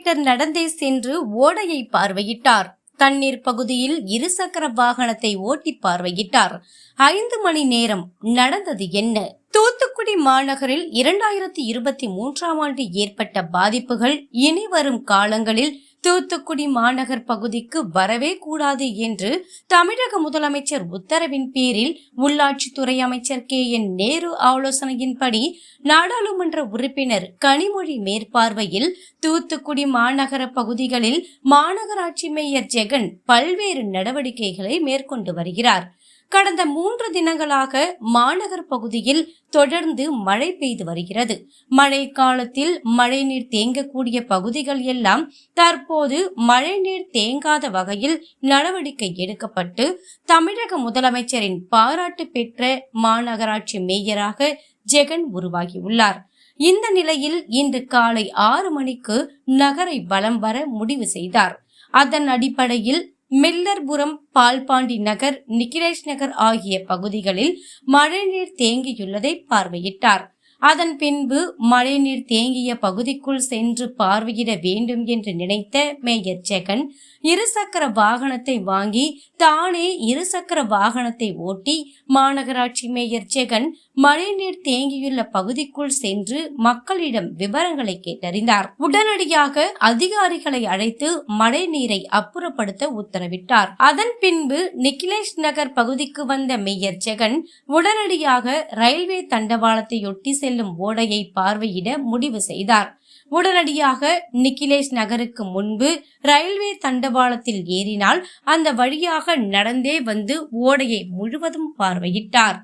Metre நடந்தே சென்று ஓடையை பார்வையிட்டார். தண்ணீர் பகுதியில் இருசக்கர வாகனத்தை ஓட்டி பார்வையிட்டார். ஐந்து மணி நேரம் நடந்தது என்ன? தூத்துக்குடி மாநகரில் இரண்டாயிரத்தி இருபத்தி மூன்றாம் ஆண்டு ஏற்பட்ட பாதிப்புகள் இனி வரும் காலங்களில் தூத்துக்குடி மாநகர் பகுதிக்கு வரவே கூடாது என்று தமிழக முதலமைச்சர் உத்தரவின் பேரில் உள்ளாட்சித்துறை அமைச்சர் கே என் நேரு ஆலோசனையின்படி நாடாளுமன்ற உறுப்பினர் கனிமொழி மேற்பார்வையில் தூத்துக்குடி மாநகர பகுதிகளில் மாநகராட்சி மேயர் ஜெகன் பல்வேறு நடவடிக்கைகளை மேற்கொண்டு வருகிறார். கடந்த மூன்று தினங்களாக மாநகர் பகுதியில் தொடர்ந்து மழை பெய்து வருகிறது. மழை காலத்தில் மழைநீர் தேங்கக்கூடிய பகுதிகள் எல்லாம் தற்போது மழைநீர் தேங்காத வகையில் நடவடிக்கை எடுக்கப்பட்டு தமிழக முதலமைச்சரின் பாராட்டு பெற்ற மாநகராட்சி மேயராக ஜெகன் உருவாகியுள்ளார். இந்த நிலையில் இன்று காலை ஆறு மணிக்கு நகரை வலம் வர முடிவு செய்தார். அதன் அடிப்படையில் மில்லர்புரம் பால்பாண்டி நகர் நிகிரேஷ் நகர் ஆகிய பகுதிகளில் மழைநீர் தேங்கியுள்ளதை பார்வையிட்டார். அதன் பின்பு மழைநீர் தேங்கிய பகுதிக்குள் சென்று பார்வையிட வேண்டும் என்று நினைத்த மேயர் ஜெகன் இருசக்கர வாகனத்தை வாங்கி தானே இருசக்கர வாகனத்தை ஓட்டி மாநகராட்சி மேயர் ஜெகன் மழைநீர் தேங்கியுள்ள பகுதிக்குள் சென்று மக்களிடம் விவரங்களை கேட்டறிந்தார். உடனடியாக அதிகாரிகளை அழைத்து மழை நீரை அப்புறப்படுத்த உத்தரவிட்டார். அதன் பின்பு நிக்கிலேஷ் நகர் பகுதிக்கு வந்த மேயர் ஜெகன் உடனடியாக ரயில்வே தண்டவாளத்தையொட்டி செல்லும் ஓடையை பார்வையிட முடிவு செய்தார். உடனடியாக நிக்கிலேஷ் நகருக்கு முன்பு ரயில்வே தண்டவாளத்தில் ஏறினால் அந்த வழியாக நடந்தே வந்து ஓடையை முழுவதும் பார்வையிட்டார்.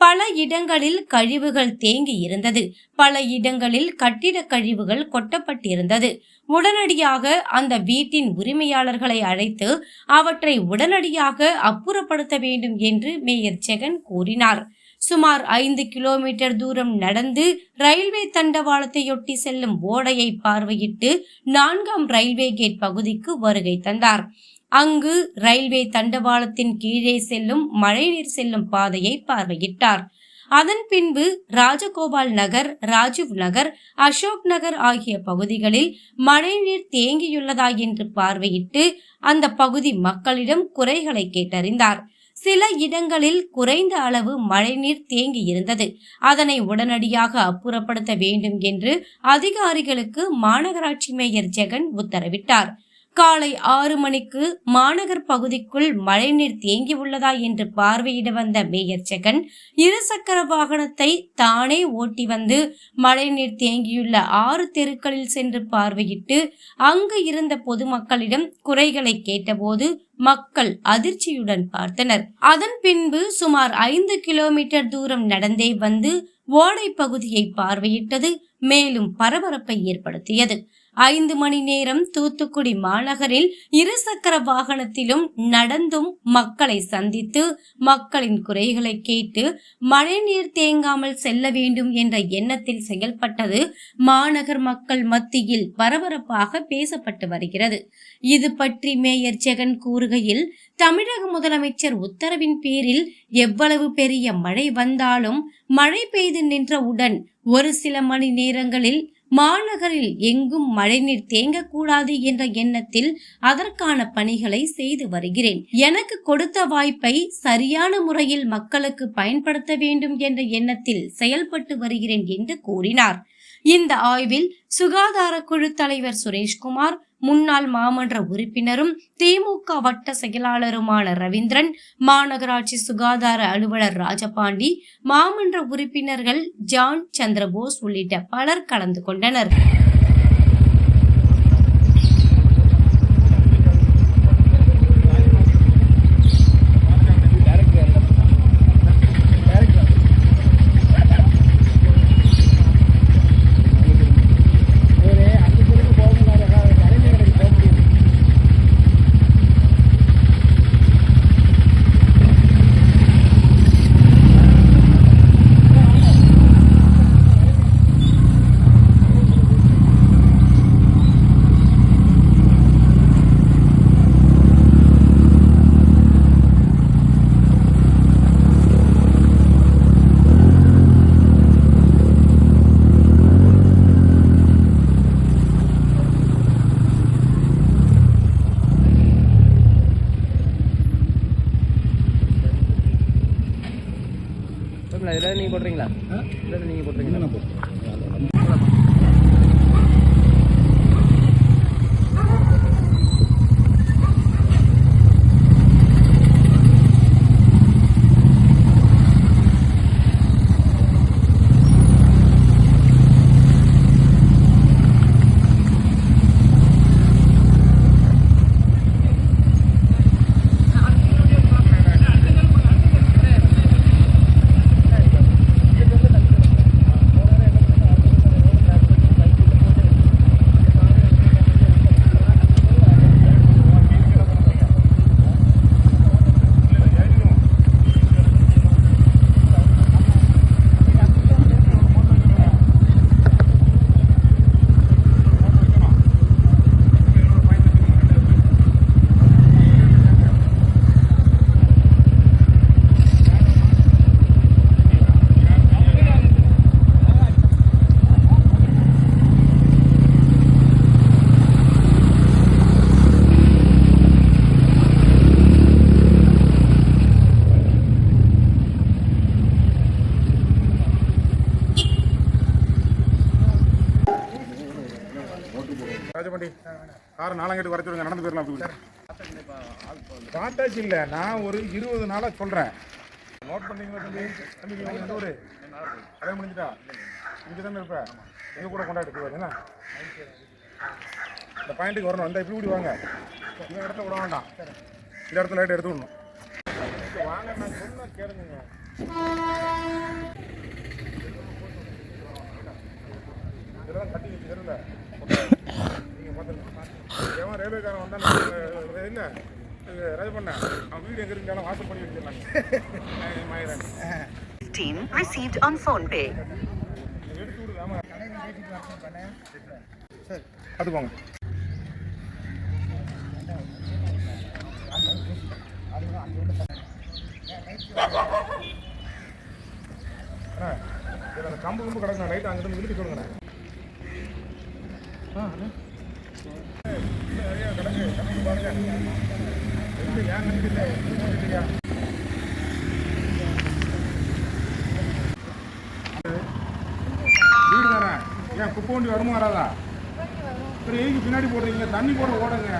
பல இடங்களில் கழிவுகள் தேங்கி இருந்தது. பல இடங்களில் கட்டிட கழிவுகள் கொட்டப்பட்டிருந்தது. உடனடியாக அந்த வீட்டின் உரிமையாளர்களை அழைத்து அவற்றை உடனடியாக அப்புறப்படுத்த வேண்டும் என்று மேயர் ஜெகன் கூறினார். சுமார் ஐந்து கிலோமீட்டர் தூரம் நடந்து ரயில்வே தண்டவாளத்தையொட்டி செல்லும் ஓடையை பார்வையிட்டு நான்காம் ரயில்வே கேட் பகுதிக்கு வருகை தந்தார். அங்கு ரயில்வே தண்டவாளத்தின் கீழே செல்லும் மழைநீர் செல்லும் பாதையை பார்வையிட்டார். அதன் பின்பு ராஜகோபால் நகர் ராஜீவ் நகர் அசோக் நகர் ஆகிய பகுதிகளில் மழைநீர் தேங்கியுள்ளதா என்று பார்வையிட்டு அந்த பகுதி மக்களிடம் குறைகளை கேட்டறிந்தார். சில இடங்களில் குறைந்த அளவு மழைநீர் தேங்கி இருந்தது. அதனை உடனடியாக அப்புறப்படுத்த வேண்டும் என்று அதிகாரிகளுக்கு மாநகராட்சி மேயர் ஜெகன் உத்தரவிட்டார். காலை ஆறு மணிக்கு மாநகர் பகுதிக்குள் மழைநீர் தேங்கி உள்ளதா என்று பார்வையிட வந்த மேயர் ஜெகன் இருசக்கர வாகனத்தை தானே ஓட்டி வந்து மழைநீர் தேங்கியுள்ள ஆறு தெருக்களில் சென்று பார்வையிட்டு அங்கு இருந்த பொதுமக்களிடம் குறைகளை கேட்டபோது மக்கள் அதிர்ச்சியுடன் பார்த்தனர். அதன் பின்பு சுமார் ஐந்து கிலோமீட்டர் தூரம் நடந்தே வந்து ஓடை பகுதியை பார்வையிட்டது மேலும் பரபரப்பை ஏற்படுத்தியது. ஐந்து மணி நேரம் தூத்துக்குடி மாநகரில் இருசக்கர வாகனத்திலும் நடந்தும் மக்களை சந்தித்து மக்களின் குறைகளை கேட்டு மழைநீர் தேங்காமல் செல்ல வேண்டும் என்ற எண்ணத்தில் செயல்பட்டது மாநகர் மக்கள் மத்தியில் பரபரப்பாக பேசப்பட்டு வருகிறது. இது பற்றி மேயர் ஜெகன் கூறுகையில் தமிழக முதலமைச்சர் உத்தரவின் பேரில் எவ்வளவு பெரிய மழை வந்தாலும் மழை பெய்து நின்றவுடன் ஒரு சில மணி நேரங்களில் மாநகரில் எங்கும் மழைநீர் தேங்கக்கூடாது என்ற எண்ணத்தில் அதற்கான பணிகளை செய்து வருகிறேன். எனக்கு கொடுத்த வாய்ப்பை சரியான முறையில் மக்களுக்கு பயன்படுத்த வேண்டும் என்ற எண்ணத்தில் செயல்பட்டு வருகிறேன் என்று கூறினார். இந்த ஆய்வில் சுகாதார குழு தலைவர் சுரேஷ்குமார் முன்னாள் மாமன்ற உறுப்பினரும் திமுக வட்ட செயலாளருமான ரவீந்திரன் மாநகராட்சி சுகாதார அலுவலர் ராஜபாண்டி மாமன்ற உறுப்பினர்கள் ஜான் சந்திரபோஸ் உள்ளிட்ட பலர் கலந்து கொண்டனர். காரை நாலாங்கட்டு வர சொல்லுங்க நடந்து போயிடலாம் அப்படி காட்டாச்சு இல்லை நான் ஒரு இருபது நாளாக சொல்கிறேன் நோட் பண்ணீங்களா தம்பி தம்பி எந்த ஊர் முடிஞ்சிட்டா? இங்கே தானே இருப்பேன் எங்கள் கூட கொண்டாடி போவார் என்ன? இந்த பாயிண்ட்டுக்கு வரணும் வந்தால் இப்படி இப்படி வாங்க. இந்த இடத்துல விட வேண்டாம். இந்த இடத்துல லைட் எடுத்து விடணும். வாங்க நான் சொன்ன கேளுங்க. இதெல்லாம் கட்டி தெரியல. எவன் ரயில்வேக்காரன் வந்தால் இல்லை ராஜபண்ண அவன் வீடு எங்கே இருந்தாலும் வாசல் பண்ணி வச்சிடலாங்க. மாயிரன் team received on phone pay. அந்த கம்பு கம்பு கிடக்குண்ணா லைட் அங்கிட்டு இழுத்து சொல்லுங்கண்ணா. ஆ வீடு தானே ஏன் குப்பை வண்டி வருமா வராதா சரி எதுக்கு பின்னாடி போடுறீங்க தண்ணி போட ஓடுங்க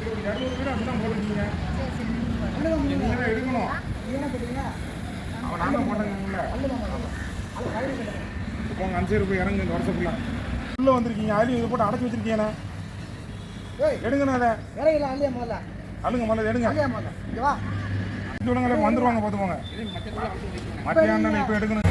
இருபது இரநூறு வீடு அப்படிதான் போடுறீங்க நீங்க தான் எடுக்கணும் அவன் நான் தான் போட்டேங்கல்ல போங்க அஞ்சு போய் இறங்குங்க இந்த வருஷத்துக்குள்ள உள்ள வந்திருக்கீங்க அதுலயும் இது போட்டு அடைச்சி வச்சிருக்கீங்கண்ணே. எடுங்கண்ணா அதை. இறங்கல அள்ளியா முதல்ல? அழுங்க முதல்ல எடுங்க. அள்ளியா முதல்ல. இங்க வா. விடுங்களே வந்துருவாங்க பார்த்துக்கோங்க. மத்தியானம் இப்போ எடுக்கணும்.